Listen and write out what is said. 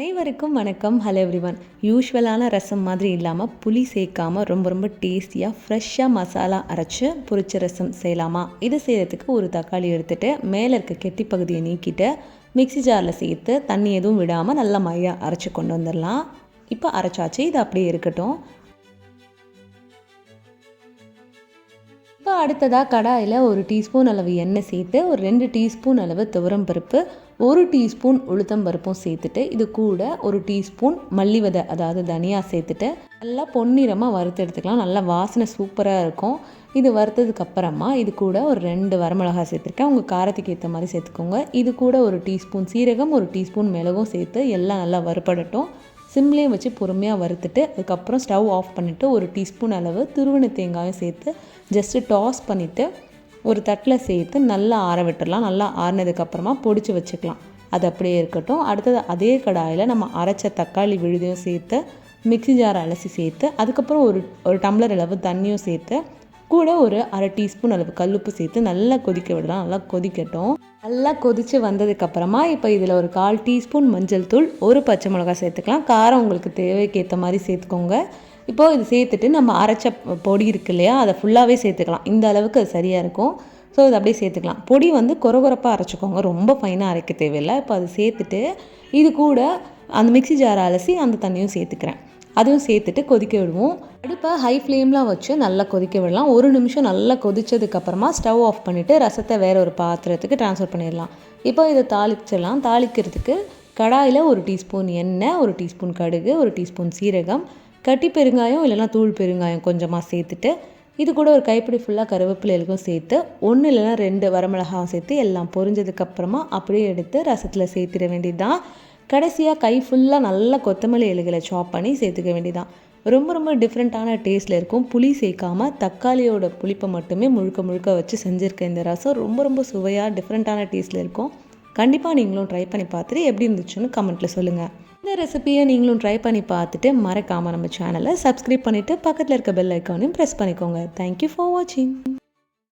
அனைவருக்கும் வணக்கம். Hello everyone யூஸ்வலான ரசம் மாதிரி இல்லாமல் புளி சேர்க்காமல் ரொம்ப ரொம்ப டேஸ்டியாக ஃப்ரெஷ்ஷாக மசாலா அரைச்சி பொரிச்ச ரசம் செய்யலாமா? இது செய்கிறதுக்கு ஒரு தக்காளி எடுத்துகிட்டு மேலே இருக்க கெட்டி பகுதியை நீக்கிட்டு மிக்ஸி ஜாரில் சேர்த்து தண்ணி எதுவும் விடாமல் நல்லா மையாக அரைச்சி கொண்டு வந்துடலாம் இப்போ அரைச்சாச்சு. இது அப்படியே இருக்கட்டும். அடுத்ததாக கடாயில் ஒரு டீஸ்பூன் அளவு எண்ணெய் சேர்த்து ஒரு ரெண்டு டீஸ்பூன் அளவு துவரம் பருப்பு ஒரு டீஸ்பூன் உளுத்தம் பருப்பும் சேர்த்துட்டு இது கூட ஒரு டீஸ்பூன் மல்லி விதை அதாவது தனியாக சேர்த்துட்டு நல்லா பொன்னிறமாக வறுத்து எடுத்துக்கலாம். நல்லா வாசனை சூப்பராக இருக்கும். இது வறுத்ததுக்கு அப்புறமா இது கூட ஒரு ரெண்டு வரமிளகா சேர்த்துருக்கேன். உங்கள் காரத்துக்கு ஏற்ற மாதிரி சேர்த்துக்கோங்க. இது கூட ஒரு டீஸ்பூன் சீரகம் ஒரு டீஸ்பூன் மிளகும் சேர்த்து எல்லாம் நல்லா வறுப்படட்டும் சிம்லேயே வச்சு பொறுமையாக வறுத்துட்டு அதுக்கப்புறம் ஸ்டவ் ஆஃப் பண்ணிவிட்டு ஒரு டீஸ்பூன் அளவு துருவணி தேங்காயும் சேர்த்து ஜஸ்ட்டு டாஸ் பண்ணிவிட்டு ஒரு தட்டில் சேர்த்து நல்லா ஆற விட்டுடலாம் நல்லா ஆறினதுக்கப்புறமா பொடிச்சு வச்சுக்கலாம். அது அப்படியே இருக்கட்டும். அடுத்தது அதே கடாயில் நம்ம அரைச்ச தக்காளி விழுதையும் சேர்த்து மிக்ஸி ஜார் அலசி சேர்த்து அதுக்கப்புறம் ஒரு ஒரு டம்ளர் அளவு தண்ணியும் சேர்த்து கூட ஒரு அரை டீஸ்பூன் அளவு கல்லுப்பு சேர்த்து நல்லா கொதிக்க விடலாம். நல்லா கொதிக்கட்டும். நல்லா கொதித்து வந்ததுக்கப்புறமா இப்போ இதில் ஒரு கால் டீஸ்பூன் மஞ்சள் தூள் ஒரு பச்சை மிளகாய் சேர்த்துக்கலாம். காரம் உங்களுக்கு தேவைக்கேற்ற மாதிரி சேர்த்துக்கோங்க. இப்போது இது சேர்த்துட்டு நம்ம அரைச்ச பொடி இருக்கு இல்லையா அதை ஃபுல்லாகவே சேர்த்துக்கலாம். இந்த அளவுக்கு அது சரியாக இருக்கும். ஸோ இது அப்படியே சேர்த்துக்கலாம். பொடி வந்து குறகுறப்பாக அரைச்சிக்கோங்க. ரொம்ப ஃபைனாக அரைக்க தேவையில்லை. இப்போ அதை சேர்த்துட்டு இது கூட அந்த மிக்சி ஜாரை அலசி அந்த தண்ணியும் சேர்த்துக்கிறேன். அதுவும் சேர்த்துட்டு கொதிக்க விடுவோம். அடுப்பை ஹை ஃப்ளேமில் வச்சு நல்லா கொதிக்க விடலாம். ஒரு நிமிஷம் நல்லா கொதித்ததுக்கப்புறமா ஸ்டவ் ஆஃப் பண்ணிவிட்டு ரசத்தை வேறு ஒரு பாத்திரத்துக்கு ட்ரான்ஸ்ஃபர் பண்ணிடலாம். இப்போ இதை தாளிச்சிடலாம். தாளிக்கிறதுக்கு கடாயில் ஒரு டீஸ்பூன் எண்ணெய் ஒரு டீஸ்பூன் கடுகு ஒரு டீஸ்பூன் சீரகம் கட்டி பெருங்காயம் இல்லைனா தூள் பெருங்காயம் கொஞ்சமாக சேர்த்துட்டு இது கூட ஒரு கைப்பிடி ஃபுல்லாக கருவேப்பிலைகளுக்கும் சேர்த்து ஒன்று இல்லைனா ரெண்டு வரமிளகாவும் சேர்த்து எல்லாம் பொரிஞ்சதுக்கப்புறமா அப்படியே எடுத்து ரசத்தில் சேர்த்திட வேண்டியது தான் கடைசியாக கை ஃபுல்லாக நல்லா கொத்தமல்லி இலைகளை சாப் பண்ணி சேர்த்துக்க வேண்டியதான் ரொம்ப ரொம்ப டிஃப்ரெண்ட்டான டேஸ்ட்டில் இருக்கும். புளி சேர்க்காமல் தக்காளியோட புளிப்பை மட்டுமே முழுக்க முழுக்க வச்சு செஞ்சுருக்கேன் இந்த ரசம் ரொம்ப ரொம்ப சுவையாக டிஃப்ரெண்ட்டான டேஸ்ட்டில் இருக்கும். கண்டிப்பாக நீங்களும் ட்ரை பண்ணி பார்த்துட்டு எப்படி இருந்துச்சுன்னு கமெண்ட்டில் சொல்லுங்கள் இந்த ரெசிபியை நீங்களும் ட்ரை பண்ணி பார்த்துட்டு மறக்காமல் நம்ம சேனலை சப்ஸ்கிரைப் பண்ணிவிட்டு பக்கத்தில் இருக்க பெல் ஐக்கானையும் ப்ரெஸ் பண்ணிக்கோங்க. தேங்க்யூ ஃபார் வாட்சிங்